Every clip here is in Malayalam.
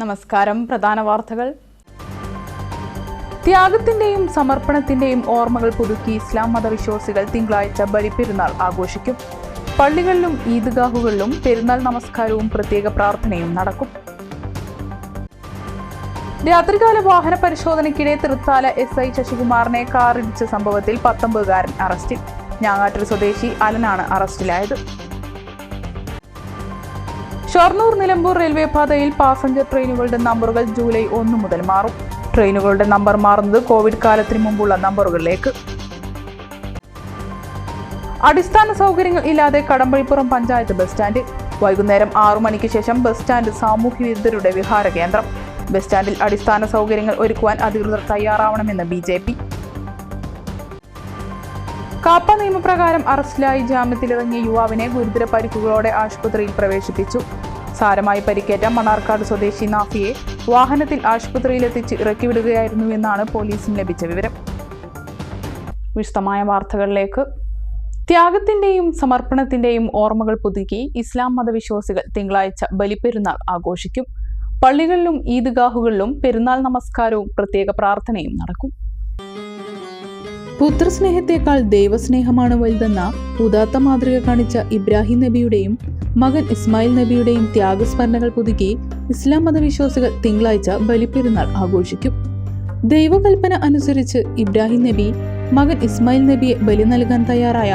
നമസ്കാരം. പ്രധാന വാർത്തകൾ. ത്യാഗത്തിന്റെയും സമർപ്പണത്തിന്റെയും ഓർമ്മകൾ പുതുക്കി ഇസ്ലാം മതവിശ്വാസികൾ തിങ്കളാഴ്ച ബലിപ്പെരുന്നാൾ ആഘോഷിക്കും. പള്ളികളിലും ഈദ്ഗാഹുകളിലും പെരുന്നാൾ നമസ്കാരവും പ്രത്യേക പ്രാർത്ഥനയും നടക്കും. രാത്രികാല വാഹന പരിശോധനയ്ക്കിടെ തൃത്താല എസ് ഐ ശശികുമാറിനെ കാറിടിച്ച സംഭവത്തിൽ പത്തൊമ്പതുകാരൻ അറസ്റ്റിൽ. ഞാങ്ങാട്ടിൽ സ്വദേശി അലനാണ് അറസ്റ്റിലായത്. ഷൊർണൂർ നിലമ്പൂർ റെയിൽവേ പാതയിൽ പാസഞ്ചർ ട്രെയിനുകളുടെ നമ്പറുകൾ ജൂലൈ ഒന്ന് മുതൽ മാറും. ട്രെയിനുകളുടെ നമ്പർ മാറുന്നത് കോവിഡ് കാലത്തിന് മുമ്പുള്ള നമ്പറുകളിലേക്ക്. അടിസ്ഥാന സൗകര്യങ്ങൾ ഇല്ലാതെ കടമ്പഴിപ്പുറം പഞ്ചായത്ത് ബസ് സ്റ്റാൻഡ്. വൈകുന്നേരം ആറു മണിക്ക് ശേഷം ബസ് സ്റ്റാൻഡ് സാമൂഹ്യ വിരുദ്ധരുടെ വിഹാര കേന്ദ്രം. ബസ് സ്റ്റാൻഡിൽ അടിസ്ഥാന സൗകര്യങ്ങൾ ഒരുക്കുവാൻ അധികൃതർ തയ്യാറാവണമെന്ന് ബി കാപ്പ നിയമപ്രകാരം അറസ്റ്റിലായി ജാമ്യത്തിലിറങ്ങിയ യുവാവിനെ ഗുരുതര പരിക്കുകളോടെ ആശുപത്രിയിൽ പ്രവേശിപ്പിച്ചു. സാരമായി പരിക്കേറ്റ മണാർക്കാട് സ്വദേശി നാഫിയെ വാഹനത്തിൽ ആശുപത്രിയിലെത്തിച്ച് ഇറക്കിവിടുകയായിരുന്നു എന്നാണ് പോലീസിന് ലഭിച്ച വിവരം. വിശദമായ വാർത്തകളിലേക്ക്. ത്യാഗത്തിന്റെയും സമർപ്പണത്തിന്റെയും ഓർമ്മകൾ പുതുക്കി ഇസ്ലാം മതവിശ്വാസികൾ തിങ്കളാഴ്ച ബലിപ്പെരുന്നാൾ ആഘോഷിക്കും. പള്ളികളിലും ഈദ്ഗാഹുകളിലും പെരുന്നാൾ നമസ്കാരവും പ്രത്യേക പ്രാർത്ഥനയും നടക്കും. പുത്രസ്നേഹത്തെക്കാൾ ദൈവസ്നേഹമാണ് വലുതെന്ന ഉദാത്ത മാതൃക കാണിച്ച ഇബ്രാഹിം നബിയുടെയും മകൻ ഇസ്മായിൽ നബിയുടെയും ത്യാഗസ്മരണകൾ പുതുക്കി ഇസ്ലാം മതവിശ്വാസികൾ തിങ്കളാഴ്ച ബലിപ്പെരുന്നാൾ ആഘോഷിക്കും. ദൈവകൽപ്പന അനുസരിച്ച് ഇബ്രാഹിം നബി മകൻ ഇസ്മായിൽ നബിയെ ബലി നൽകാൻ തയ്യാറായ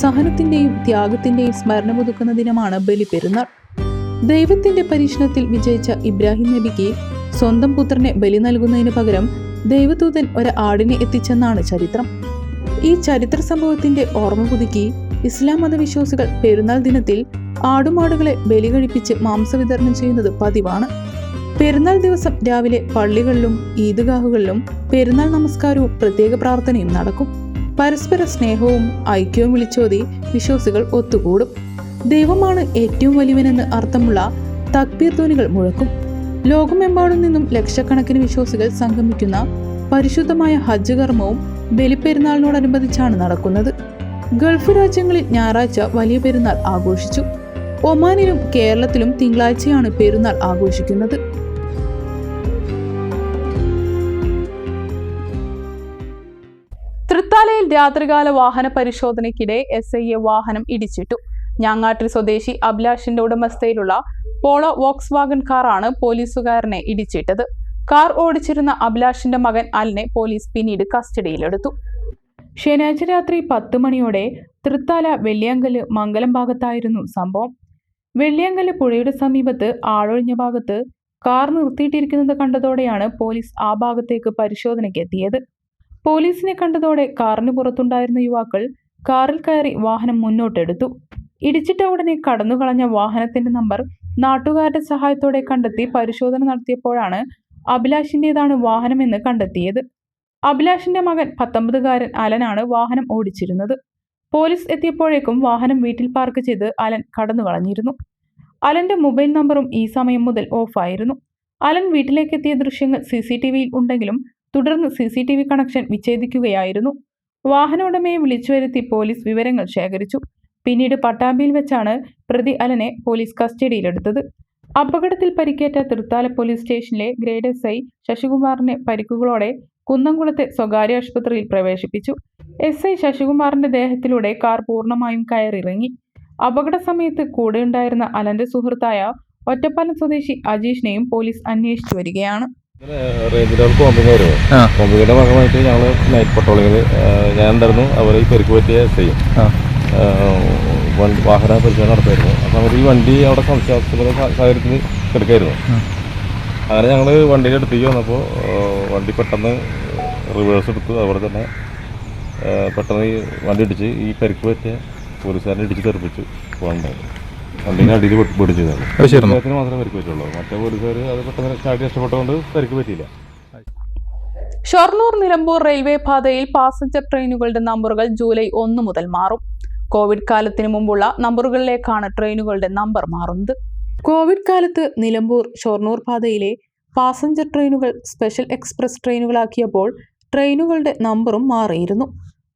സഹനത്തിന്റെയും ത്യാഗത്തിന്റെയും സ്മരണ പുതുക്കുന്ന ദിനമാണ് ബലിപ്പെരുന്നാൾ. ദൈവത്തിന്റെ പരീക്ഷണത്തിൽ വിജയിച്ച ഇബ്രാഹിം നബിക്ക് സ്വന്തം പുത്രനെ ബലി നൽകുന്നതിന് പകരം ദൈവദൂതൻ ഒരു ആടിനെ എത്തിച്ചെന്നാണ് ചരിത്രം. ഈ ചരിത്ര സംഭവത്തിന്റെ ഓർമ്മ പുതുക്കി ഇസ്ലാം മതവിശ്വാസികൾ പെരുന്നാൾ ദിനത്തിൽ ആടുമാടുകളെ ബലി കഴിപ്പിച്ച് മാംസവിതരണം ചെയ്യുന്നത് പതിവാണ്. പെരുന്നാൾ ദിവസം രാവിലെ പള്ളികളിലും ഈദ്ഗാഹുകളിലും പെരുന്നാൾ നമസ്കാരവും പ്രത്യേക പ്രാർത്ഥനയും നടക്കും. പരസ്പര സ്നേഹവും ഐക്യവും വിളിച്ചോതി വിശ്വാസികൾ ഒത്തുകൂടും. ദൈവമാണ് ഏറ്റവും വലിയവനെന്ന് അർത്ഥമുള്ള തക്ബീർ ധ്വനികൾ മുഴക്കും. ലോകമെമ്പാടും നിന്നും ലക്ഷക്കണക്കിന് വിശ്വാസികൾ സംഗമിക്കുന്ന പരിശുദ്ധമായ ഹജ്ജ് കർമ്മവും ബലിപ്പെരുന്നാളിനോടനുബന്ധിച്ചാണ് നടക്കുന്നത്. ഗൾഫ് രാജ്യങ്ങളിൽ ഞായറാഴ്ച വലിയ പെരുന്നാൾ ആഘോഷിച്ചു. ഒമാനിലും കേരളത്തിലും തിങ്കളാഴ്ചയാണ് പെരുന്നാൾ ആഘോഷിക്കുന്നത്. തൃത്താലയിൽ രാത്രികാല വാഹന പരിശോധനയ്ക്കിടെ എസ് ഐ എ വാഹനം ഇടിച്ചിട്ടു. ഞാങ്ങാട്ടിൽ സ്വദേശി അഭിലാഷിന്റെ ഉടമസ്ഥയിലുള്ള പോളോ വോക്സ് വാഗൺ കാറാണ് പോലീസുകാരനെ ഇടിച്ചിട്ടത്. കാർ ഓടിച്ചിരുന്ന അഭിലാഷിന്റെ മകൻ അലിനെ പോലീസ് പിന്നീട് കസ്റ്റഡിയിലെടുത്തു. ശനിയാഴ്ച രാത്രി പത്ത് മണിയോടെ തൃത്താല വെള്ളിയങ്കൽ മംഗലം ഭാഗത്തായിരുന്നു സംഭവം. വെള്ളിയങ്കൽ പുഴയുടെ സമീപത്ത് ആളൊഴിഞ്ഞ ഭാഗത്ത് കാർ നിർത്തിയിട്ടിരിക്കുന്നത് കണ്ടതോടെയാണ് പോലീസ് ആ ഭാഗത്തേക്ക് പരിശോധനയ്ക്ക് എത്തിയത്. പോലീസിനെ കണ്ടതോടെ കാറിന് പുറത്തുണ്ടായിരുന്ന യുവാക്കൾ കാറിൽ കയറി വാഹനം മുന്നോട്ടെടുത്തു. ഇടിച്ചിട്ട ഉടനെ കടന്നുകളഞ്ഞ വാഹനത്തിന്റെ നമ്പർ നാട്ടുകാരുടെ സഹായത്തോടെ കണ്ടെത്തി പരിശോധന നടത്തിയപ്പോഴാണ് അഭിലാഷിന്റെതാണ് വാഹനമെന്ന് കണ്ടെത്തിയത്. അഭിലാഷിന്റെ മകൻ പത്തൊമ്പതുകാരൻ അലനാണ് വാഹനം ഓടിച്ചിരുന്നത്. പോലീസ് എത്തിയപ്പോഴേക്കും വാഹനം വീട്ടിൽ പാർക്ക് ചെയ്ത് അലൻ കടന്നു കളഞ്ഞിരുന്നു. അലന്റെ മൊബൈൽ നമ്പറും ഈ സമയം മുതൽ ഓഫായിരുന്നു. അലൻ വീട്ടിലേക്കെത്തിയ ദൃശ്യങ്ങൾ സി സി ടി വിയിൽ ഉണ്ടെങ്കിലും തുടർന്ന് C C T V connection വിച്ഛേദിക്കുകയായിരുന്നു. വാഹന ഉടമയെ വിളിച്ചു വരുത്തി പോലീസ് വിവരങ്ങൾ ശേഖരിച്ചു. പിന്നീട് പട്ടാമ്പിയിൽ വെച്ചാണ് പ്രതി അലനെ പോലീസ് കസ്റ്റഡിയിലെടുത്തത്. അപകടത്തിൽ പരിക്കേറ്റ തൃത്താല പോലീസ് സ്റ്റേഷനിലെ ഗ്രേഡ് എസ് ഐ ശശികുമാറിനെ പരിക്കുകളോടെ കുന്നംകുളത്തെ സ്വകാര്യ ആശുപത്രിയിൽ പ്രവേശിപ്പിച്ചു. എസ് ഐ ശശികുമാറിന്റെ ദേഹത്തിലൂടെ കാർ പൂർണമായും കയറിറങ്ങി അപകട സമയത്ത് കൂടെയുണ്ടായിരുന്ന അലന്റെ സുഹൃത്തായ ഒറ്റപ്പാലം സ്വദേശി അജീഷിനെയും പോലീസ് അന്വേഷിച്ചു വരികയാണ്. റേഞ്ചിലോട് കോമ്പിങ് വരുമോ കോമ്പിങ്ങിന്റെ ഭാഗമായിട്ട് ഞങ്ങൾ നൈറ്റ് പട്രോളിങ്ങിൽ ഞാൻ ഉണ്ടായിരുന്നു. അവരെ പരിക്ക് പറ്റിയ ചെയ്യും ആ. വാഹന പരിശോധന നടത്തായിരുന്നു. അപ്പോൾ അവർ ഈ വണ്ടി അവിടെ സംശയാസ്പദ സാഹചര്യത്തിൽ കിടക്കായിരുന്നു. അങ്ങനെ ഞങ്ങൾ വണ്ടിയുടെ അടുത്തേക്ക് വന്നപ്പോൾ വണ്ടി പെട്ടെന്ന് റിവേഴ്സ് എടുത്തു അതുപോലെ തന്നെ പെട്ടെന്ന് ഈ വണ്ടി ഇടിച്ച് ഈ പരിക്ക് പറ്റിയ പോലീസുകാരനെ ഇടിച്ച് തെറിപ്പിച്ചു. പോകാനുണ്ടായിരുന്നു വണ്ടീന്റെ അടിയിൽ പിടിച്ചതാണ് ശരി അദ്ദേഹത്തിന് മാത്രമേ പരിക്ക് പറ്റുള്ളൂ. മറ്റേ പോലീസുകാർ അത് പെട്ടെന്ന് ചാടി നഷ്ടപ്പെട്ടുകൊണ്ട് പരിക്ക് പറ്റിയില്ല. ഷൊർണൂർ നിലമ്പൂർ റെയിൽവേ പാതയിൽ പാസഞ്ചർ ട്രെയിനുകളുടെ നമ്പറുകൾ ജൂലൈ ഒന്ന് മുതൽ മാറും. കോവിഡ് കാലത്തിന് മുമ്പുള്ള നമ്പറുകളിലേക്കാണ് ട്രെയിനുകളുടെ നമ്പർ മാറുന്നത്. കോവിഡ് കാലത്ത് നിലമ്പൂർ ഷൊർണൂർ പാതയിലെ പാസഞ്ചർ ട്രെയിനുകൾ സ്പെഷ്യൽ എക്സ്പ്രസ് ട്രെയിനുകളാക്കിയപ്പോൾ ട്രെയിനുകളുടെ നമ്പറും മാറിയിരുന്നു.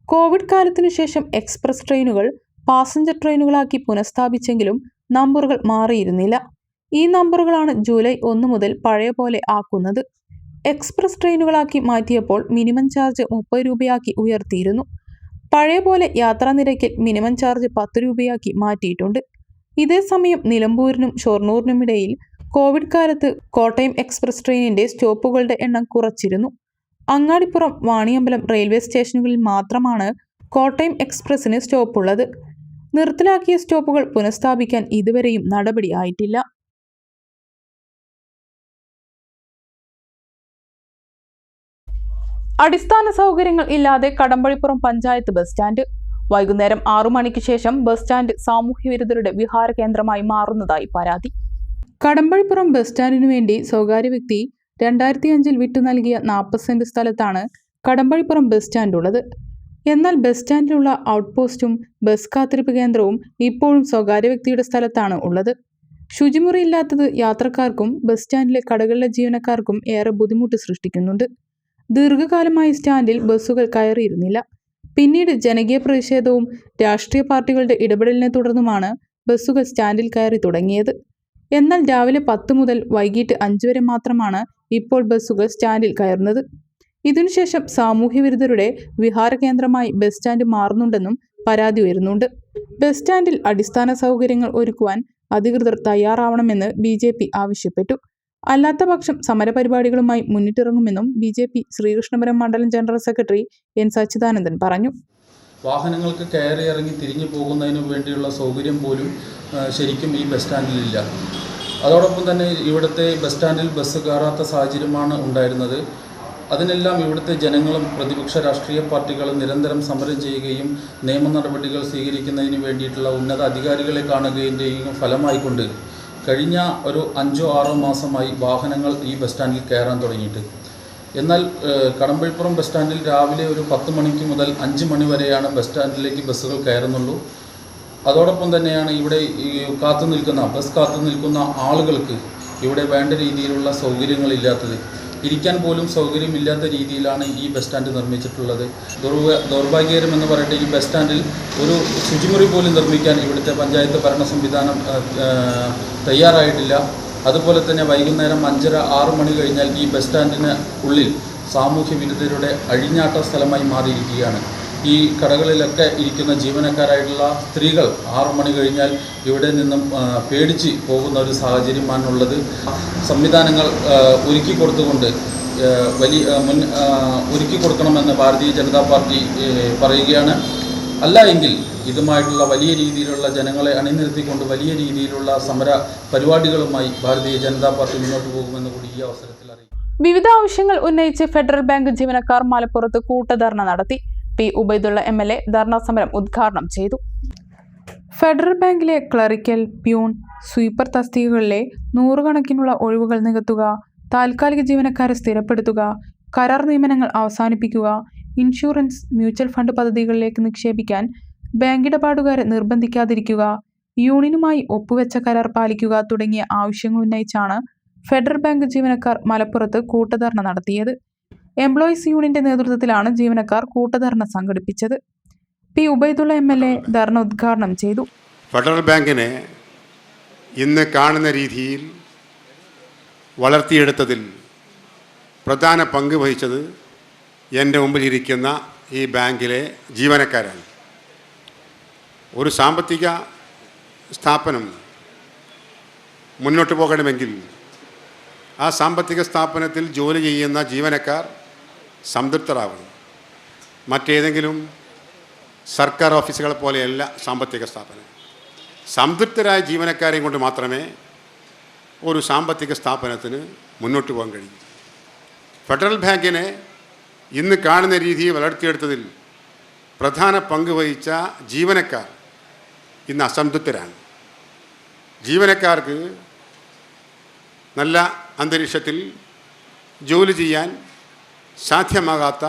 കോവിഡ് കാലത്തിനു ശേഷം എക്സ്പ്രസ് ട്രെയിനുകൾ പാസഞ്ചർ ട്രെയിനുകളാക്കി പുനഃസ്ഥാപിച്ചെങ്കിലും നമ്പറുകൾ മാറിയിരുന്നില്ല. ഈ നമ്പറുകളാണ് ജൂലൈ ഒന്ന് മുതൽ പഴയ പോലെ ആക്കുന്നത്. എക്സ്പ്രസ് ട്രെയിനുകളാക്കി മാറ്റിയപ്പോൾ മിനിമം ചാർജ് മുപ്പത് രൂപയാക്കി ഉയർത്തിയിരുന്നു. പഴയ പോലെ യാത്രാ നിരക്കിൽ മിനിമം ചാർജ് പത്ത് രൂപയാക്കി മാറ്റിയിട്ടുണ്ട്. ഇതേസമയം നിലമ്പൂരിനും ഷൊർണൂരിനുമിടയിൽ കോവിഡ് കാലത്ത് കോട്ടയം എക്സ്പ്രസ് ട്രെയിനിന്റെ സ്റ്റോപ്പുകളുടെ എണ്ണം കുറച്ചിരുന്നു. അങ്ങാടിപ്പുറം വാണിയമ്പലം റെയിൽവേ സ്റ്റേഷനുകളിൽ മാത്രമാണ് കോട്ടയം എക്സ്പ്രസ്സിന് സ്റ്റോപ്പുള്ളത്. നിർത്തലാക്കിയ സ്റ്റോപ്പുകൾ പുനഃസ്ഥാപിക്കാൻ ഇതുവരെയും നടപടിയായിട്ടില്ല അടിസ്ഥാന സൗകര്യങ്ങൾ ഇല്ലാതെ കടമ്പഴിപ്പുറം പഞ്ചായത്ത് ബസ് സ്റ്റാൻഡ്. വൈകുന്നേരം ആറു മണിക്ക് ശേഷം ബസ് സ്റ്റാൻഡ് സാമൂഹ്യ വിരുദ്ധരുടെ വിഹാര കേന്ദ്രമായി മാറുന്നതായി പരാതി. കടമ്പഴിപ്പുറം ബസ് സ്റ്റാൻഡിനു വേണ്ടി സ്വകാര്യ വ്യക്തി രണ്ടായിരത്തി അഞ്ചിൽ വിട്ടു നൽകിയ നാൽപ്പത് സെന്റ് സ്ഥലത്താണ് കടമ്പഴിപ്പുറം ബസ് സ്റ്റാൻഡ് ഉള്ളത്. എന്നാൽ ബസ് സ്റ്റാൻഡിലുള്ള ഔട്ട് പോസ്റ്റും ബസ് കാത്തിരിപ്പ് കേന്ദ്രവും ഇപ്പോഴും സ്വകാര്യ വ്യക്തിയുടെ സ്ഥലത്താണ് ഉള്ളത്. ശുചിമുറി ഇല്ലാത്തത് യാത്രക്കാർക്കും ബസ് സ്റ്റാൻഡിലെ കടകളിലെ ജീവനക്കാർക്കും ഏറെ ബുദ്ധിമുട്ട് സൃഷ്ടിക്കുന്നുണ്ട്. ദീർഘകാലമായി സ്റ്റാൻഡിൽ ബസ്സുകൾ കയറിയിരുന്നില്ല. പിന്നീട് ജനകീയ പ്രതിഷേധവും രാഷ്ട്രീയ പാർട്ടികളുടെ ഇടപെടലിനെ തുടർന്നുമാണ് ബസ്സുകൾ സ്റ്റാൻഡിൽ കയറി തുടങ്ങിയത്. എന്നാൽ രാവിലെ പത്ത് മുതൽ വൈകിട്ട് അഞ്ച് വരെ മാത്രമാണ് ഇപ്പോൾ ബസ്സുകൾ സ്റ്റാൻഡിൽ കയറുന്നത്. ഇതിനുശേഷം സാമൂഹ്യവിരുദ്ധരുടെ വിഹാര കേന്ദ്രമായി ബസ് സ്റ്റാൻഡ് മാറുന്നുണ്ടെന്നും പരാതി ഉയരുന്നുണ്ട് ബസ് സ്റ്റാൻഡിൽ അടിസ്ഥാന സൗകര്യങ്ങൾ ഒരുക്കുവാൻ അധികൃതർ തയ്യാറാവണമെന്ന് ബി ആവശ്യപ്പെട്ടു. അല്ലാത്ത പക്ഷം സമരപരിപാടികളുമായി മുന്നിട്ടിറങ്ങുമെന്നും ബി ജെ പി ശ്രീകൃഷ്ണപുരം മണ്ഡലം ജനറൽ സെക്രട്ടറി എൻ സച്ചിദാനന്ദൻ പറഞ്ഞു. വാഹനങ്ങൾക്ക് കയറി ഇറങ്ങി തിരിഞ്ഞു പോകുന്നതിന് വേണ്ടിയുള്ള സൗകര്യം പോലും ശരിക്കും ഈ ബസ് സ്റ്റാൻഡിലില്ല. അതോടൊപ്പം തന്നെ ഇവിടുത്തെ ബസ് സ്റ്റാൻഡിൽ ബസ് കയറാത്ത സാഹചര്യമാണ് ഉണ്ടായിരുന്നത്. അതിനെല്ലാം ഇവിടുത്തെ ജനങ്ങളും പ്രതിപക്ഷ രാഷ്ട്രീയ പാർട്ടികളും നിരന്തരം സമരം ചെയ്യുകയും നിയമ നടപടികൾ സ്വീകരിക്കുന്നതിന് വേണ്ടിയിട്ടുള്ള ഉന്നത അധികാരികളെ കാണുകയും ഫലമായിക്കൊണ്ട് കഴിഞ്ഞ ഒരു അഞ്ചോ ആറോ മാസമായി വാഹനങ്ങൾ ഈ ബസ് സ്റ്റാൻഡിൽ കയറാൻ തുടങ്ങിയിട്ട്. എന്നാൽ കടമ്പഴിപ്പുറം ബസ് സ്റ്റാൻഡിൽ രാവിലെ ഒരു പത്ത് മണിക്ക് മുതൽ അഞ്ച് മണി വരെയാണ് ബസ് സ്റ്റാൻഡിലേക്ക് ബസ്സുകൾ കയറുന്നുള്ളൂ. അതോടൊപ്പം തന്നെയാണ് ഇവിടെ കാത്തു നിൽക്കുന്ന ബസ് കാത്തു നിൽക്കുന്ന ആളുകൾക്ക് ഇവിടെ വേണ്ട രീതിയിലുള്ള സൗകര്യങ്ങളില്ലാത്തത്. ഇരിക്കാൻ പോലും സൗകര്യമില്ലാത്ത രീതിയിലാണ് ഈ ബസ് സ്റ്റാൻഡ് നിർമ്മിച്ചിട്ടുള്ളത്. ദൗർഭാഗ്യകരം എന്ന് പറയട്ടെ ഈ ബസ് സ്റ്റാൻഡിൽ ഒരു ശുചിമുറി പോലും നിർമ്മിക്കാൻ ഇവിടുത്തെ പഞ്ചായത്ത് ഭരണ സംവിധാനം തയ്യാറായിട്ടില്ല. അതുപോലെ തന്നെ വൈകുന്നേരം അഞ്ചര ആറ് മണി കഴിഞ്ഞാൽ ഈ ബസ് സ്റ്റാൻഡിന് ഉള്ളിൽ സാമൂഹ്യ വിരുദ്ധരുടെ അഴിഞ്ഞാട്ട സ്ഥലമായി മാറിയിരിക്കുകയാണ്. ഈ കടകളിലൊക്കെ ഇരിക്കുന്ന ജീവനക്കാരായിട്ടുള്ള സ്ത്രീകൾ ആറു മണി കഴിഞ്ഞാൽ ഇവിടെ നിന്നും പേടിച്ച് പോകുന്ന ഒരു സാഹചര്യമാണുള്ളത്. സംവിധാനങ്ങൾ ഒരുക്കി കൊടുത്തുകൊണ്ട് വലിയ മുൻ ഒരുക്കി കൊടുക്കണമെന്ന് ഭാരതീയ ജനതാ പാർട്ടി പറയുകയാണ്. അല്ല എങ്കിൽ ഇതുമായിട്ടുള്ള വലിയ രീതിയിലുള്ള ജനങ്ങളെ അണിനിരത്തിക്കൊണ്ട് വലിയ രീതിയിലുള്ള സമര പരിപാടികളുമായി ഭാരതീയ ജനതാ പാർട്ടി മുന്നോട്ട് പോകുമെന്ന് കൂടി ഈ അവസരത്തിൽ അറിയിക്കും വിവിധ ആവശ്യങ്ങൾ ഉന്നയിച്ച് ഫെഡറൽ ബാങ്ക് ജീവനക്കാർ മലപ്പുറത്ത് കൂട്ടധർണ നടത്തി. P Ubaidulla M L A dharna സമരം ഉദ്ഘാടനം ചെയ്തു. ഫെഡറൽ ബാങ്കിലെ ക്ലറിക്കൽ പ്യൂൺ സ്വീപ്പർ തസ്തികകളിലെ നൂറുകണക്കിനുള്ള ഒഴിവുകൾ നികത്തുക താൽക്കാലിക ജീവനക്കാരെ സ്ഥിരപ്പെടുത്തുക കരാർ നിയമനങ്ങൾ അവസാനിപ്പിക്കുക ഇൻഷുറൻസ് മ്യൂച്വൽ ഫണ്ട് പദ്ധതികളിലേക്ക് നിക്ഷേപിക്കാൻ ബാങ്ക് ഇടപാടുകാരെ നിർബന്ധിക്കാതിരിക്കുക യൂണിയനുമായി ഒപ്പുവെച്ച കരാർ പാലിക്കുക തുടങ്ങിയ ആവശ്യങ്ങൾ ഉന്നയിച്ചാണ് ഫെഡറൽ ബാങ്ക് ജീവനക്കാർ മലപ്പുറത്ത് കൂട്ടധർണ നടത്തിയത്. എംപ്ലോയീസ് യൂണിയന്റെ നേതൃത്വത്തിലാണ് ജീവനക്കാർ കൂട്ടധർണ സംഘടിപ്പിച്ചത്. P Ubaidulla M L A dharna ഉദ്ഘാടനം ചെയ്തു. ഫെഡറൽ ബാങ്കിനെ ഇന്ന് കാണുന്ന രീതിയിൽ വളർത്തിയെടുത്തതിൽ പ്രധാന പങ്ക് വഹിച്ചത് എന്റെ മുമ്പിലിരിക്കുന്ന ഈ ബാങ്കിലെ ജീവനക്കാരാണ്. ഒരു സാമ്പത്തിക സ്ഥാപനം മുന്നോട്ട് പോകണമെങ്കിൽ ആ സാമ്പത്തിക സ്ഥാപനത്തിൽ ജോലി ചെയ്യുന്ന ജീവനക്കാർ സംതൃപ്തരാവണം മറ്റേതെങ്കിലും സർക്കാർ ഓഫീസുകളെ പോലെയല്ല സാമ്പത്തിക സ്ഥാപനം. സംതൃപ്തരായ ജീവനക്കാരെയും കൊണ്ട് മാത്രമേ ഒരു സാമ്പത്തിക സ്ഥാപനത്തിന് മുന്നോട്ട് പോകാൻ കഴിയൂ. ഫെഡറൽ ബാങ്കിനെ ഇന്ന് കാണുന്ന രീതിയിൽ വളർത്തിയെടുത്തതിൽ പ്രധാന പങ്ക് വഹിച്ച ജീവനക്കാർ ഇന്ന് അസംതൃപ്തരാണ്. ജീവനക്കാർക്ക് നല്ല അന്തരീക്ഷത്തിൽ ജോലി ചെയ്യാൻ സാധ്യമാകാത്ത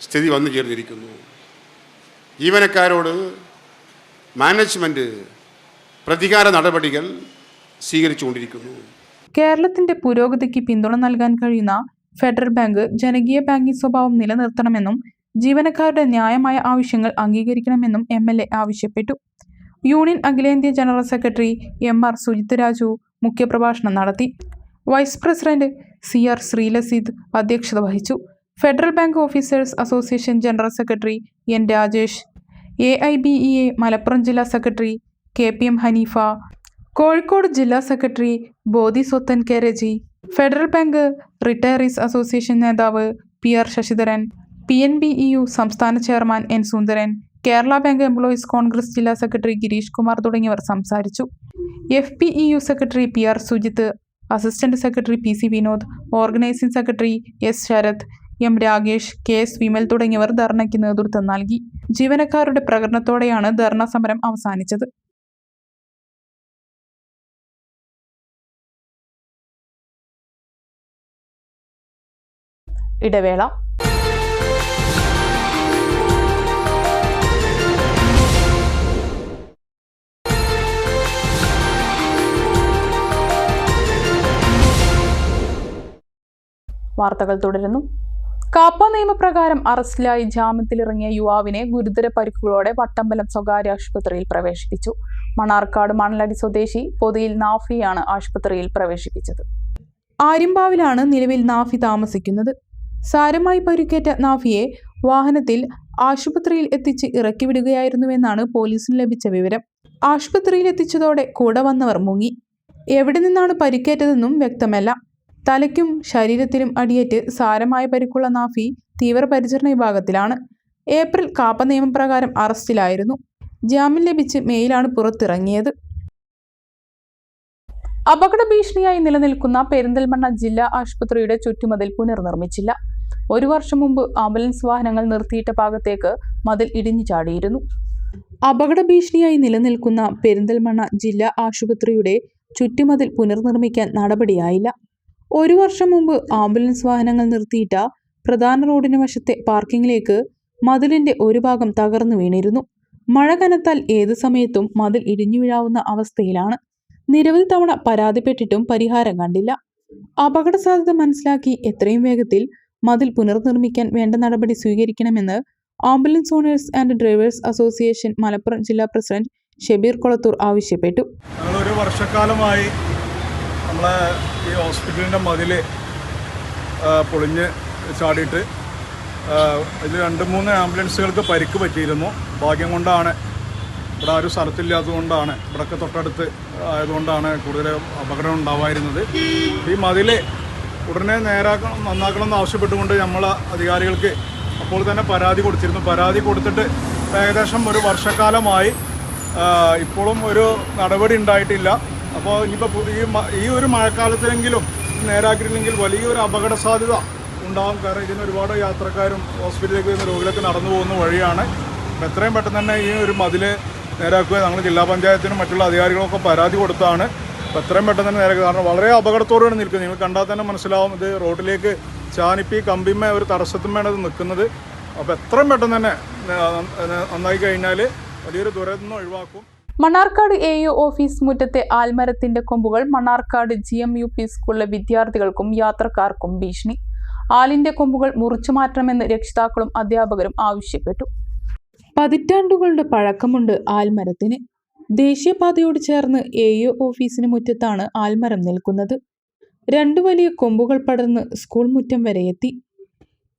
സ്ഥിതി വന്നു ചേർന്നിരിക്കുന്നു. ജീവനക്കാരോട് മാനേജ്മെന്റ് പ്രതികാര നടപടികൾ സ്വീകരിച്ചുകൊണ്ടിരിക്കുന്നു. കേരളത്തിന്റെ പുരോഗതിക്ക് പിന്തുണ നൽകാൻ കഴിയുന്ന ഫെഡറൽ ബാങ്ക് ജനകീയ ബാങ്കിംഗ് സ്വഭാവം നിലനിർത്തണമെന്നും ജീവനക്കാരുടെ ന്യായമായ ആവശ്യങ്ങൾ അംഗീകരിക്കണമെന്നും എം എൽ എ ആവശ്യപ്പെട്ടു. യൂണിയൻ അഖിലേന്ത്യാ general secretary M R Sujith Raju മുഖ്യപ്രഭാഷണം നടത്തി. Vice president C R Sreelaseed അധ്യക്ഷത വഹിച്ചു. Federal bank officers association general secretary N Rajesh A I B E A Malappuram ജില്ലാ secretary K P M Hanifa Kozhikode ജില്ലാ secretary Bodhi Swathan K Reji federal bank retirees association നേതാവ് P R Sasidharan P N B E U സംസ്ഥാന chairman N Sundaran Kerala bank employees congress ജില്ലാ സെക്രട്ടറി ഗിരീഷ് കുമാർ തുടങ്ങിയവർ സംസാരിച്ചു. F P E U secretary P R Sujith assistant secretary P C Vinod organising secretary S Sarath M Rakesh K S Vimal തുടങ്ങിയവർ ധർണയ്ക്ക് നേതൃത്വം നൽകി. ജീവനക്കാരുടെ പ്രകടനത്തോടെയാണ് ധർണ സമരം അവസാനിച്ചത്. ഇടവേള വാർത്തകൾ തുടരുന്നു. കാപ്പ നിയമപ്രകാരം അറസ്റ്റിലായി ജാമ്യത്തിലിറങ്ങിയ യുവാവിനെ ഗുരുതര പരിക്കുകളോടെ വട്ടമ്പലം സ്വകാര്യ ആശുപത്രിയിൽ പ്രവേശിപ്പിച്ചു. മണാർക്കാട് മണലടി സ്വദേശി പൊതിയിൽ നാഫിയാണ് ആശുപത്രിയിൽ പ്രവേശിപ്പിച്ചത്. ആര്യമ്പാവിലാണ് നിലവിൽ നാഫി താമസിക്കുന്നത്. സാരമായി പരിക്കേറ്റ നാഫിയെ വാഹനത്തിൽ ആശുപത്രിയിൽ എത്തിച്ച് ഇറക്കി വിടുകയായിരുന്നുവെന്നാണ് പോലീസിന് ലഭിച്ച വിവരം. ആശുപത്രിയിൽ എത്തിച്ചതോടെ കൂടെ വന്നവർ മുങ്ങി. എവിടെ നിന്നാണ് പരിക്കേറ്റതെന്നും വ്യക്തമല്ല. തലയ്ക്കും ശരീരത്തിലും അടിയേറ്റ് സാരമായ പരിക്കുള്ള നാഫി തീവ്രപരിചരണ വിഭാഗത്തിലാണ്. ഏപ്രിൽ കാപ്പ നിയമപ്രകാരം അറസ്റ്റിലായിരുന്നു. ജാമ്യം ലഭിച്ച് മെയിലാണ് പുറത്തിറങ്ങിയത്. അപകട ഭീഷണിയായി നിലനിൽക്കുന്ന പെരിന്തൽമണ്ണ ജില്ലാ ആശുപത്രിയുടെ ചുറ്റുമതിൽ പുനർനിർമ്മിച്ചില്ല. ഒരു വർഷം മുമ്പ് ആംബുലൻസ് വാഹനങ്ങൾ നിർത്തിയിട്ട ഭാഗത്തേക്ക് മതിൽ ഇടിഞ്ഞു ചാടിയിരുന്നു. അപകട ഭീഷണിയായി നിലനിൽക്കുന്ന പെരിന്തൽമണ്ണ ജില്ലാ ആശുപത്രിയുടെ ചുറ്റുമതിൽ പുനർനിർമ്മിക്കാൻ നടപടിയായില്ല. ഒരു വർഷം മുമ്പ് ആംബുലൻസ് വാഹനങ്ങൾ നിർത്തിയിട്ട പ്രധാന റോഡിന് വശത്തെ പാർക്കിംഗിലേക്ക് മതിലിന്റെ ഒരു ഭാഗം തകർന്നു വീണിരുന്നു. മഴ കനത്താൽ ഏത് സമയത്തും മതിൽ ഇടിഞ്ഞു വീഴാവുന്ന അവസ്ഥയിലാണ്. നിരവധി തവണ പരാതിപ്പെട്ടിട്ടും പരിഹാരം കണ്ടില്ല. അപകട സാധ്യത മനസ്സിലാക്കി എത്രയും വേഗത്തിൽ മതിൽ പുനർനിർമ്മിക്കാൻ വേണ്ട നടപടി സ്വീകരിക്കണമെന്ന് ambulance owners and drivers association Malappuram ജില്ലാ പ്രസിഡന്റ് ഷെബീർ കൊളത്തൂർ ആവശ്യപ്പെട്ടു. ഞങ്ങളൊരു വർഷക്കാലമായി നമ്മളെ ഈ ഹോസ്പിറ്റലിന്റെ മതിൽ പൊളിഞ്ഞ് ചാടിയിട്ട് ഇതിൽ രണ്ട് മൂന്ന് ആംബുലൻസുകൾക്ക് പരിക്ക് പറ്റിയിരുന്നു. ഭാഗ്യം കൊണ്ടാണ്. ഇവിടെ ആരും സ്ഥലത്തില്ലാത്തതുകൊണ്ടാണ്. ഇവിടെയൊക്കെ തൊട്ടടുത്ത് ആയതുകൊണ്ടാണ് കൂടുതൽ അപകടം ഉണ്ടാവായിരുന്നത് ഈ മതിൽ ഉടനെ നേരാക്കണം നന്നാക്കണം എന്ന് ആവശ്യപ്പെട്ടുകൊണ്ട് നമ്മൾ അധികാരികൾക്ക് അപ്പോൾ തന്നെ പരാതി കൊടുത്തിരുന്നു. പരാതി കൊടുത്തിട്ട് ഏകദേശം ഒരു വർഷക്കാലമായി ഇപ്പോഴും ഒരു നടപടി ഉണ്ടായിട്ടില്ല. അപ്പോൾ ഇനിയിപ്പോൾ ഈ ഈ ഒരു മഴക്കാലത്തിലെങ്കിലും നേരാക്കിയിട്ടില്ലെങ്കിൽ വലിയൊരു അപകട സാധ്യത ഉണ്ടാകും കാരണം ഇതിന് ഒരുപാട് യാത്രക്കാരും ഹോസ്പിറ്റലിലേക്ക് വരുന്ന രോഗികളൊക്കെ നടന്നു പോകുന്ന വഴിയാണ്. അപ്പോൾ എത്രയും പെട്ടെന്ന് തന്നെ ഈ ഒരു മതിൽ നേരാക്കുക. ഞങ്ങൾ ജില്ലാ പഞ്ചായത്തിനും മറ്റുള്ള അധികാരികളൊക്കെ പരാതി കൊടുത്താണ്. അപ്പോൾ എത്രയും പെട്ടെന്ന് തന്നെ നേരാക്കുക. കാരണം വളരെ അപകടത്തോടെയാണ് നിൽക്കുന്നത്. നിങ്ങൾ കണ്ടാൽ തന്നെ മനസ്സിലാവും ഇത് റോഡിലേക്ക് ചാനിപ്പി കമ്പിമ്മ ഒരു തടസ്സത്തുമ്മയാണ് ഇത് നിൽക്കുന്നത്. അപ്പോൾ എത്രയും പെട്ടെന്ന് തന്നെ നന്നായി കഴിഞ്ഞാൽ വലിയൊരു ദുരന്തം ഒഴിവാക്കും. മണ്ണാർക്കാട് എ യു ഓഫീസ് മുറ്റത്തെ ആൽമരത്തിന്റെ കൊമ്പുകൾ Mannarkkad G M U P സ്കൂളിലെ വിദ്യാർത്ഥികൾക്കും യാത്രക്കാർക്കും ഭീഷണി. ആലിന്റെ കൊമ്പുകൾ മുറിച്ചു മാറ്റണമെന്ന് രക്ഷിതാക്കളും അധ്യാപകരും ആവശ്യപ്പെട്ടു. പതിറ്റാണ്ടുകളുടെ പഴക്കമുണ്ട് ആൽമരത്തിന്. ദേശീയപാതയോട് ചേർന്ന് എ യു ഓഫീസിന് മുറ്റത്താണ് ആൽമരം നിൽക്കുന്നത്. രണ്ടു വലിയ കൊമ്പുകൾ പടർന്ന് സ്കൂൾ മുറ്റം വരെ എത്തി.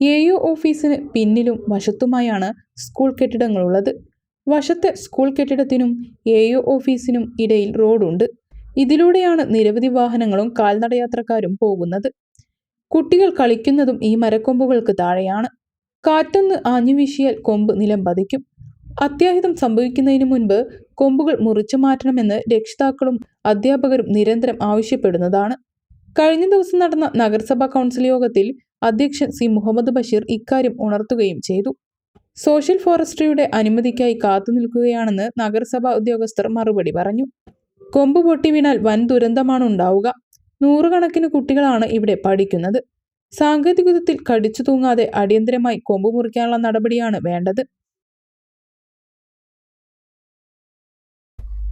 എ യു ഓഫീസിന് പിന്നിലും വശത്തുമായാണ് സ്കൂൾ കെട്ടിടങ്ങളുള്ളത്. വശത്തെ സ്കൂൾ കെട്ടിടത്തിനും എ യു ഓഫീസിനും ഇടയിൽ റോഡുണ്ട്. ഇതിലൂടെയാണ് നിരവധി വാഹനങ്ങളും കാൽനടയാത്രക്കാരും പോകുന്നത്. കുട്ടികൾ കളിക്കുന്നതും ഈ മരക്കൊമ്പുകൾക്ക് താഴെയാണ്. കാറ്റൊന്ന് ആഞ്ഞു വീശിയാൽ കൊമ്പ് നിലം പതിക്കും. അത്യാഹിതം സംഭവിക്കുന്നതിന് മുൻപ് കൊമ്പുകൾ മുറിച്ചു മാറ്റണമെന്ന് രക്ഷിതാക്കളും അധ്യാപകരും നിരന്തരം ആവശ്യപ്പെടുന്നതാണ്. കഴിഞ്ഞ ദിവസം നടന്ന നഗരസഭാ കൗൺസിൽ യോഗത്തിൽ അധ്യക്ഷൻ സി മുഹമ്മദ് ബഷീർ ഇക്കാര്യം ഉണർത്തുകയും ചെയ്തു. സോഷ്യൽ ഫോറസ്ട്രിയുടെ അനുമതിക്കായി കാത്തുനിൽക്കുകയാണെന്ന് നഗരസഭാ ഉദ്യോഗസ്ഥർ മറുപടി പറഞ്ഞു. കൊമ്പ് പൊട്ടി വീണാൽ വൻ ദുരന്തമാണ് ഉണ്ടാവുക നൂറുകണക്കിന് കുട്ടികളാണ് ഇവിടെ പഠിക്കുന്നത്. സാങ്കേതികത്തിൽ കടിച്ചു തൂങ്ങാതെ അടിയന്തരമായി കൊമ്പ് മുറിക്കാനുള്ള നടപടിയാണ് വേണ്ടത്.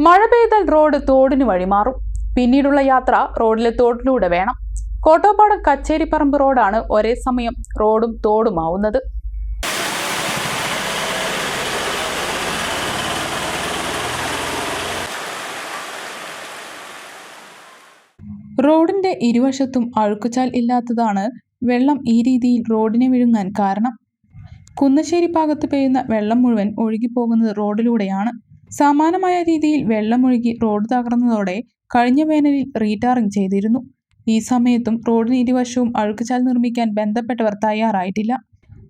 മഴ പെയ്താൽ റോഡ് തോടിന് വഴിമാറും പിന്നീടുള്ള യാത്ര റോഡിലെ തോട്ടിലൂടെ വേണം. കോട്ടോപ്പാടം കച്ചേരിപ്പറമ്പ് റോഡാണ് ഒരേ സമയം റോഡും തോടുമാവുന്നത്. റോഡിന്റെ ഇരുവശത്തും അഴുക്കുചാൽ ഇല്ലാത്തതാണ് വെള്ളം ഈ രീതിയിൽ റോഡിനെ വിഴുങ്ങാൻ കാരണം. കുന്നശ്ശേരി ഭാഗത്ത് പെയ്യുന്ന വെള്ളം മുഴുവൻ ഒഴുകിപ്പോകുന്നത് റോഡിലൂടെയാണ്. സമാനമായ രീതിയിൽ വെള്ളമൊഴുകി റോഡ് തകർന്നതോടെ കഴിഞ്ഞ വേനലിൽ റീടാറിംഗ് ചെയ്തിരുന്നു. ഈ സമയത്തും റോഡിന് ഇരുവശവും അഴുക്കുചാൽ നിർമ്മിക്കാൻ ബന്ധപ്പെട്ടവർ തയ്യാറായിട്ടില്ല.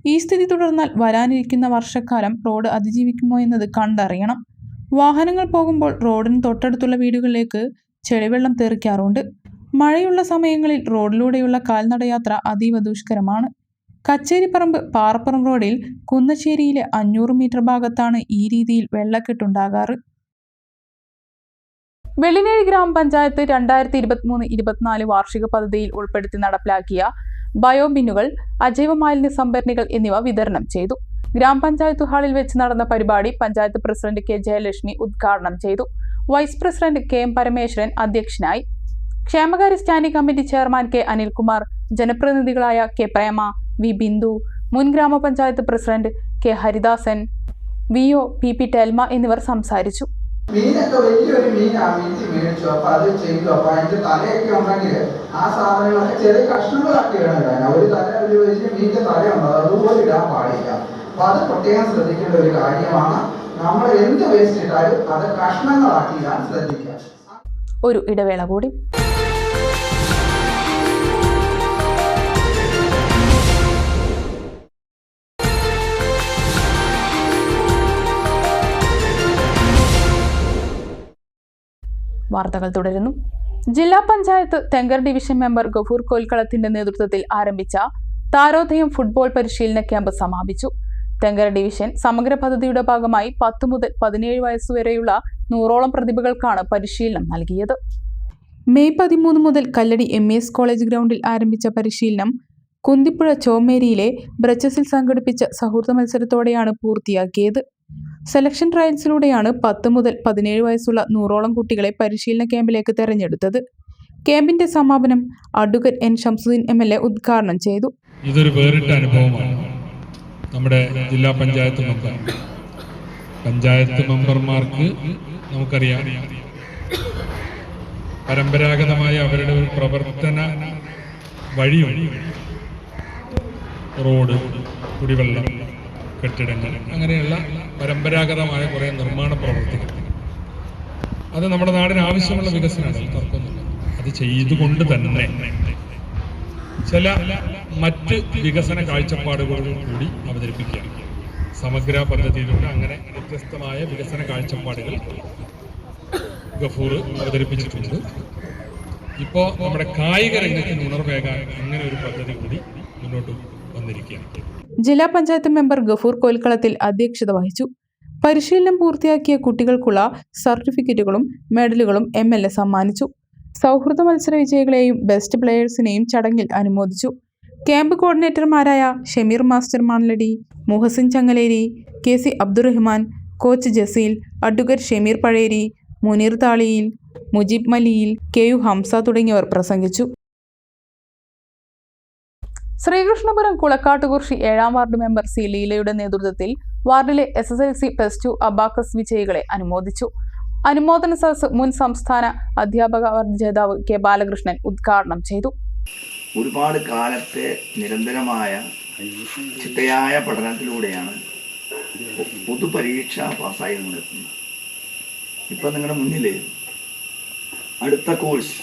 ഈ സ്ഥിതി തുടർന്നാൽ വരാനിരിക്കുന്ന വർഷക്കാലം റോഡ് അതിജീവിക്കുമോ എന്നത് കണ്ടറിയണം. വാഹനങ്ങൾ പോകുമ്പോൾ റോഡിന് തൊട്ടടുത്തുള്ള വീടുകളിലേക്ക് ചെളിവെള്ളം തെറിക്കാറുണ്ട്. മഴയുള്ള സമയങ്ങളിൽ റോഡിലൂടെയുള്ള കാൽനടയാത്ര അതീവ ദുഷ്കരമാണ്. കച്ചേരിപ്പറമ്പ് പാറപ്പുറം റോഡിൽ കുന്നശ്ശേരിയിലെ അഞ്ഞൂറ് മീറ്റർ ഭാഗത്താണ് ഈ രീതിയിൽ വെള്ളക്കെട്ടുണ്ടാകാറ്. വെള്ളിനേഴി ഗ്രാമപഞ്ചായത്ത് രണ്ടായിരത്തി ഇരുപത്തിമൂന്ന് ഇരുപത്തിനാല് വാർഷിക പദ്ധതിയിൽ ഉൾപ്പെടുത്തി നടപ്പിലാക്കിയ ബയോബിന്നുകൾ അജൈവ മാലിന്യ സംഭരണികൾ എന്നിവ വിതരണം ചെയ്തു. ഗ്രാമപഞ്ചായത്ത് ഹാളിൽ വെച്ച് നടന്ന പരിപാടി പഞ്ചായത്ത് പ്രസിഡന്റ് കെ ജയലക്ഷ്മി ഉദ്ഘാടനം ചെയ്തു. Vice president K M Parameswaran അധ്യക്ഷനായി. ക്ഷേമകാര്യ standing committee chairman K Anilkumar ജനപ്രതിനിധികളായ K Prema V Bindu മുൻ ഗ്രാമപഞ്ചായത്ത് president K Haridasan V O P P Telma എന്നിവർ സംസാരിച്ചു. മീനൊക്കെ വലിയൊരു മീൻ വീട്ടിൽ മേടിച്ചു. അപ്പൊ അത് ചെയ്തു. അപ്പൊ അതിന്റെ തലയൊക്കെ ഉണ്ടെങ്കിൽ ആ സാധനങ്ങളൊക്കെ ചെറിയ കഷ്ണങ്ങളാക്കി വേണം ഇടാൻ ഒരു തല ഒരു വലിയ മീനിന്റെ തലയുണ്ട്. അതുപോലെ ഇടാൻ പാടില്ല. അപ്പൊ അത് പ്രത്യേകം ശ്രദ്ധിക്കേണ്ട ഒരു കാര്യമാണ്. നമ്മൾ എന്ത് വേസ്റ്റ് ഇട്ടാലും അത് കഷ്ണങ്ങളാക്കി ഇടാൻ ശ്രദ്ധിക്കുക. ഒരു ഇടവേള കൂടി. വാർത്തകൾ തുടരുന്നു. ജില്ലാ പഞ്ചായത്ത് തെങ്കർ ഡിവിഷൻ മെമ്പർ ഗഫൂർ കോൽക്കളത്തിന്റെ നേതൃത്വത്തിൽ ആരംഭിച്ച താരോദയം ഫുട്ബോൾ പരിശീലന ക്യാമ്പ് സമാപിച്ചു. തെങ്കർ ഡിവിഷൻ സമഗ്ര പദ്ധതിയുടെ ഭാഗമായി പത്ത് മുതൽ പതിനേഴ് വയസ്സുവരെയുള്ള നൂറോളം പ്രതിഭകൾക്കാണ് പരിശീലനം നൽകിയത്. മെയ് പതിമൂന്ന് മുതൽ കല്ലടി എം എസ് കോളേജ് ഗ്രൗണ്ടിൽ ആരംഭിച്ച പരിശീലനം കുന്തിപ്പുഴ ചോമേരിയിലെ ബ്രച്ചസിൽ സംഘടിപ്പിച്ച സൗഹൃദ മത്സരത്തോടെയാണ് പൂർത്തിയാക്കിയത്. സെലക്ഷൻ ട്രയൽസിലൂടെയാണ് പത്ത് മുതൽ പതിനേഴ് വയസ്സുള്ള നൂറോളം കുട്ടികളെ പരിശീലന ക്യാമ്പിലേക്ക് തെരഞ്ഞെടുത്തത്. ക്യാമ്പിന്റെ സമാപനം advocate N. Shamsuddin M. L. A ഉദ്ഘാടനം ചെയ്തു. ഇതൊരു വേറിട്ട അനുഭവമാണ്. നമ്മുടെ ജില്ലാ പഞ്ചായത്ത് മെമ്പർ. പഞ്ചായത്ത് മെമ്പർമാർക്ക് നമുക്കറിയാം. പരമ്പരാഗതമായ അവരുടെ ഒരു പ്രവർത്തന വഴിയുണ്ട് റോഡ് കുടിവെള്ളം കെട്ടിടങ്ങൾ. അങ്ങനെയുള്ള പരമ്പരാഗതമായ കുറേ നിർമ്മാണ പ്രവർത്തികൾ. അത് നമ്മുടെ നാടിന് ആവശ്യമുള്ള വികസനമാണ്. തർക്കമൊന്നുമില്ല. അത് ചെയ്തുകൊണ്ട് തന്നെ ചില മറ്റ് വികസന കാഴ്ചപ്പാടുകളും കൂടി അവതരിപ്പിക്കുകയാണ് സമഗ്ര പദ്ധതിയിലൂടെ അങ്ങനെ വ്യത്യസ്തമായ വികസന കാഴ്ചപ്പാടുകൾ ഗഫൂർ അവതരിപ്പിച്ചിട്ടുണ്ട്. ഇപ്പോൾ നമ്മുടെ കായിക രംഗത്തിന് ഉണർവേകാൻ അങ്ങനെ ഒരു പദ്ധതി കൂടി മുന്നോട്ട് വന്നിരിക്കുകയാണ്. ജില്ലാ പഞ്ചായത്ത് മെമ്പർ ഗഫൂർ കോൽക്കളത്തിൽ അധ്യക്ഷത വഹിച്ചു. പരിശീലനം പൂർത്തിയാക്കിയ കുട്ടികൾക്കുള്ള സർട്ടിഫിക്കറ്റുകളും മെഡലുകളും എം എൽ എ സമ്മാനിച്ചു. സൗഹൃദ മത്സര വിജയികളെയും ബെസ്റ്റ് പ്ലെയേഴ്സിനെയും ചടങ്ങിൽ അനുമോദിച്ചു. Camp കോർഡിനേറ്റർമാരായ Shameer master Manladi Muhsin Changaleri K C Abdurahman coach Jaseel advocate Shameer Pazheri Muneer Thaliyil Mujeeb Maliyil K U Hamsa തുടങ്ങിയവർ പ്രസംഗിച്ചു. ശ്രീകൃഷ്ണപുരം കുളക്കാട്ടുകുറിശി ഏഴാം വാർഡ് മെമ്പർ സി ലീലയുടെ നേതൃത്വത്തിൽ വാർഡിലെ S S L C plus two abacus വിജയികളെ അനുമോദിച്ചു. അനുമോദന സദസ് മുൻ സംസ്ഥാന അധ്യാപക ജേതാവ് കെ ബാലകൃഷ്ണൻ ഉദ്ഘാടനം ചെയ്തു. ഒരുപാട് കാലത്തെ നിരന്തരമായ ചിട്ടയായ പഠനത്തിലൂടെയാണ് പൊതുപരീക്ഷ പാസ്സായി നിങ്ങളെത്തുന്നത് ഇപ്പം നിങ്ങളുടെ മുന്നിൽ അടുത്ത കോഴ്സ്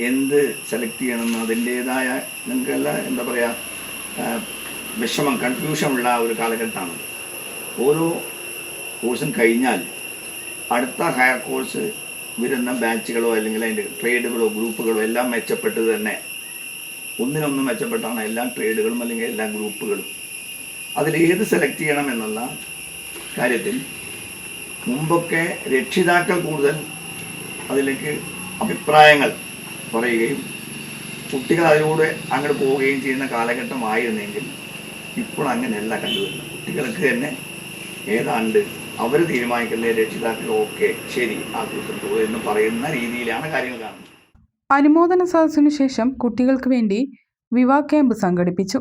എന്ത് സെലക്ട് ചെയ്യണം അതിന്റേതായ നിങ്ങൾക്കെല്ലാം എന്താ പറയുക വിഷമം കൺഫ്യൂഷൻ ഉള്ള ഒരു കാലഘട്ടമാണ് ഓരോ കോഴ്സും കഴിഞ്ഞാൽ അടുത്ത ഹയർ കോഴ്സ് വരുന്ന ബാച്ചുകളോ അല്ലെങ്കിൽ അതിന്റെ ട്രേഡുകളോ ഗ്രൂപ്പുകളോ എല്ലാം മെച്ചപ്പെട്ടത് തന്നെ. ഒന്നിനൊന്നും മെച്ചപ്പെട്ടാണ് എല്ലാ ട്രേഡുകളും അല്ലെങ്കിൽ എല്ലാ ഗ്രൂപ്പുകളും അതിൽ ഏത് സെലക്ട് ചെയ്യണം എന്നുള്ള കാര്യത്തിൽ മുമ്പൊക്കെ രക്ഷിതാക്കൾ കൂടുതൽ അതിലേക്ക് അഭിപ്രായങ്ങൾ പറയുകയും കുട്ടികൾ അതിലൂടെ അങ്ങോട്ട് പോവുകയും ചെയ്യുന്ന കാലഘട്ടമായിരുന്നെങ്കിൽ ഇപ്പോൾ അങ്ങനെയല്ല കണ്ടുവരുന്നത്. കുട്ടികൾക്ക് തന്നെ ഏതാണ്ട് അവർ തീരുമാനിക്കുന്ന രക്ഷിതാക്കൾ ഓക്കെ ശരി ആ കൂട്ടത്തിൽ എന്ന് പറയുന്ന രീതിയിലാണ് കാര്യങ്ങൾ കാണുന്നത്. അനുമോദന സദസ്സിനു ശേഷം കുട്ടികൾക്ക് വേണ്ടി വിവാഹ ക്യാമ്പ് സംഘടിപ്പിച്ചു.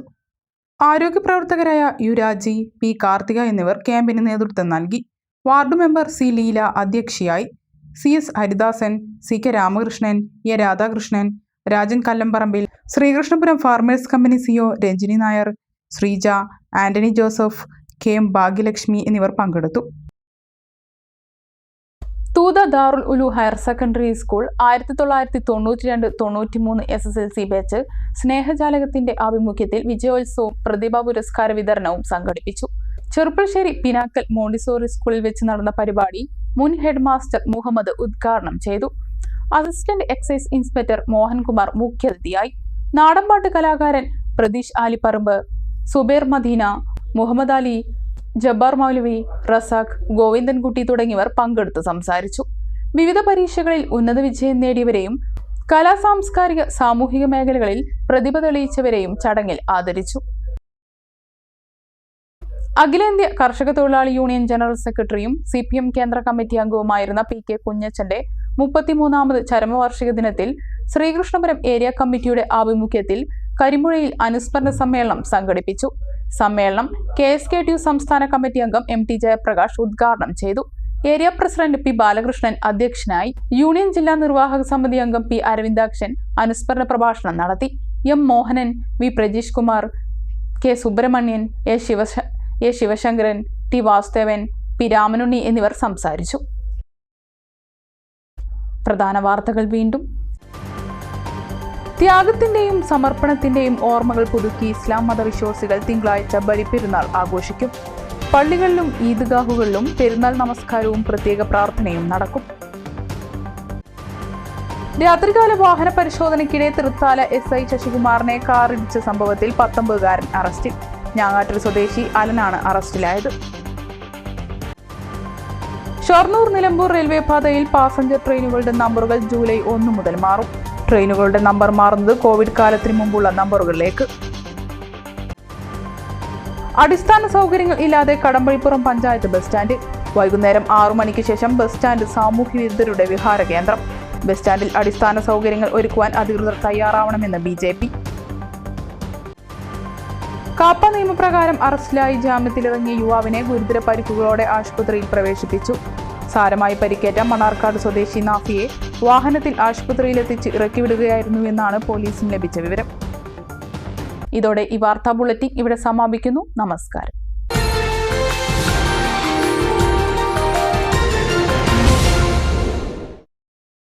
ആരോഗ്യ പ്രവർത്തകരായ യുരാജി പി കാർത്തിക എന്നിവർ ക്യാമ്പിന് നേതൃത്വം നൽകി. വാർഡ് മെമ്പർ സി ലീല അധ്യക്ഷയായി. C S Haridasan C K Ramakrishnan A Radhakrishnan Rajan Kallamparambil Sreekrishnapuram farmers company CO Ranjini Nair Sreeja Antony Joseph K M Bhagyalakshmi എന്നിവർ പങ്കെടുത്തു. Thootha Darul Uloom higher secondary school ആയിരത്തി തൊള്ളായിരത്തി തൊണ്ണൂറ്റി രണ്ട് തൊണ്ണൂറ്റി മൂന്ന് S S L C batch സ്നേഹജാലകത്തിന്റെ ആഭിമുഖ്യത്തിൽ വിജയോത്സവവും പ്രതിഭാ പുരസ്കാര വിതരണവും സംഘടിപ്പിച്ചു. ചെറുപ്പശ്ശേരി പിനാക്കൽ മോണ്ടിസോറി സ്കൂളിൽ വെച്ച് നടന്ന പരിപാടി മുൻ ഹെഡ് മാസ്റ്റർ മുഹമ്മദ് ഉദ്ഘാടനം ചെയ്തു. അസിസ്റ്റന്റ് എക്സൈസ് ഇൻസ്പെക്ടർ മോഹൻകുമാർ മുഖ്യാതിഥിയായി. നാടൻപാട്ട് കലാകാരൻ പ്രതീഷ് ആലിപ്പറമ്പ് സുബേർ മദീന മുഹമ്മദ് അലി ജബ്ബാർ മൗലവി റസാഖ് ഗോവിന്ദൻകുട്ടി തുടങ്ങിയവർ പങ്കെടുത്ത് സംസാരിച്ചു. വിവിധ പരീക്ഷകളിൽ ഉന്നത വിജയം നേടിയവരെയും കലാ സാംസ്കാരിക സാമൂഹിക മേഖലകളിൽ പ്രതിഭ തെളിയിച്ചവരെയും ചടങ്ങിൽ ആദരിച്ചു. അഖിലേന്ത്യാ കർഷക തൊഴിലാളി യൂണിയൻ ജനറൽ സെക്രട്ടറിയും സി പി എം കേന്ദ്ര കമ്മിറ്റി അംഗവുമായിരുന്ന പി കെ കുഞ്ഞച്ചന്റെ മുപ്പത്തിമൂന്നാമത് ചരമവാർഷിക ദിനത്തിൽ ശ്രീകൃഷ്ണപുരം ഏരിയ കമ്മിറ്റിയുടെ ആഭിമുഖ്യത്തിൽ കരിമുഴയിൽ അനുസ്മരണ സമ്മേളനം സംഘടിപ്പിച്ചു. സമ്മേളനം K S K T U സംസ്ഥാന കമ്മിറ്റി അംഗം എം ടി ജയപ്രകാശ് ഉദ്ഘാടനം ചെയ്തു. ഏരിയ പ്രസിഡന്റ് പി ബാലകൃഷ്ണൻ അധ്യക്ഷനായി യൂണിയൻ ജില്ലാ നിർവാഹക സമിതി അംഗം പി അരവിന്ദാക്ഷൻ അനുസ്മരണ പ്രഭാഷണം നടത്തി. M Mohanan V Prajeesh Kumar K Subramanian A ശിവശ A Sivasankaran T Vasudevan P Ramanunni എന്നിവർ സംസാരിച്ചു. പ്രധാന വാർത്തകൾ വീണ്ടും. ത്യാഗത്തിന്റെയും സമർപ്പണത്തിന്റെയും ഓർമ്മകൾ പുതുക്കി ഇസ്ലാം മതവിശ്വാസികൾ തിങ്കളാഴ്ച ബലിപ്പെരുന്നാൾ ആഘോഷിക്കും. പള്ളികളിലും ഈദ്ഗാഹുകളിലും പെരുന്നാൾ നമസ്കാരവും പ്രത്യേക പ്രാർത്ഥനയും നടക്കും. രാത്രികാല വാഹന പരിശോധനയ്ക്കിടെ തൃത്താല എസ് ഐ ശശികുമാറിനെ കാറിടിച്ച സംഭവത്തിൽ പത്തൊമ്പതുകാരൻ അറസ്റ്റിൽ. ഞാങ്ങാട്ടിൽ സ്വദേശി അലനാണ് അറസ്റ്റിലായത്. ഷൊർണൂർ നിലമ്പൂർ റെയിൽവേ പാതയിൽ പാസഞ്ചർ ട്രെയിനുകളുടെ നമ്പറുകൾ ജൂലൈ ഒന്ന് മുതൽ മാറും. ട്രെയിനുകളുടെ നമ്പർ മാറുന്നത് കോവിഡ് കാലത്തിന് മുമ്പുള്ള നമ്പറുകളിലേക്ക്. അടിസ്ഥാന സൗകര്യങ്ങൾ ഇല്ലാതെ കടമ്പഴിപ്പുറം പഞ്ചായത്ത് ബസ് സ്റ്റാൻഡ്. വൈകുന്നേരം ആറു മണിക്ക് ശേഷം ബസ് സ്റ്റാൻഡ് സാമൂഹ്യ വിരുദ്ധരുടെ വിഹാര കേന്ദ്രം. ബസ് സ്റ്റാൻഡിൽ അടിസ്ഥാന സൗകര്യങ്ങൾ ഒരുക്കുവാൻ അധികൃതർ തയ്യാറാവണമെന്ന് ബി കാപ്പ നിയമപ്രകാരം അറസ്റ്റിലായി ജാമ്യത്തിലിറങ്ങിയ യുവാവിനെ ഗുരുതര പരിക്കുകളോടെ ആശുപത്രിയിൽ പ്രവേശിപ്പിച്ചു. സാരമായി പരിക്കേറ്റ മണാർക്കാട് സ്വദേശി നാഫിയെ വാഹനത്തിൽ ആശുപത്രിയിലെത്തിച്ച് ഇറക്കിവിടുകയായിരുന്നുവെന്നാണ് പോലീസിന് ലഭിച്ച വിവരം. ഇതോടെ ഈ വാർത്താ ബുള്ളറ്റിൻ ഇവിടെ സമാപിക്കുന്നു. നമസ്കാരം.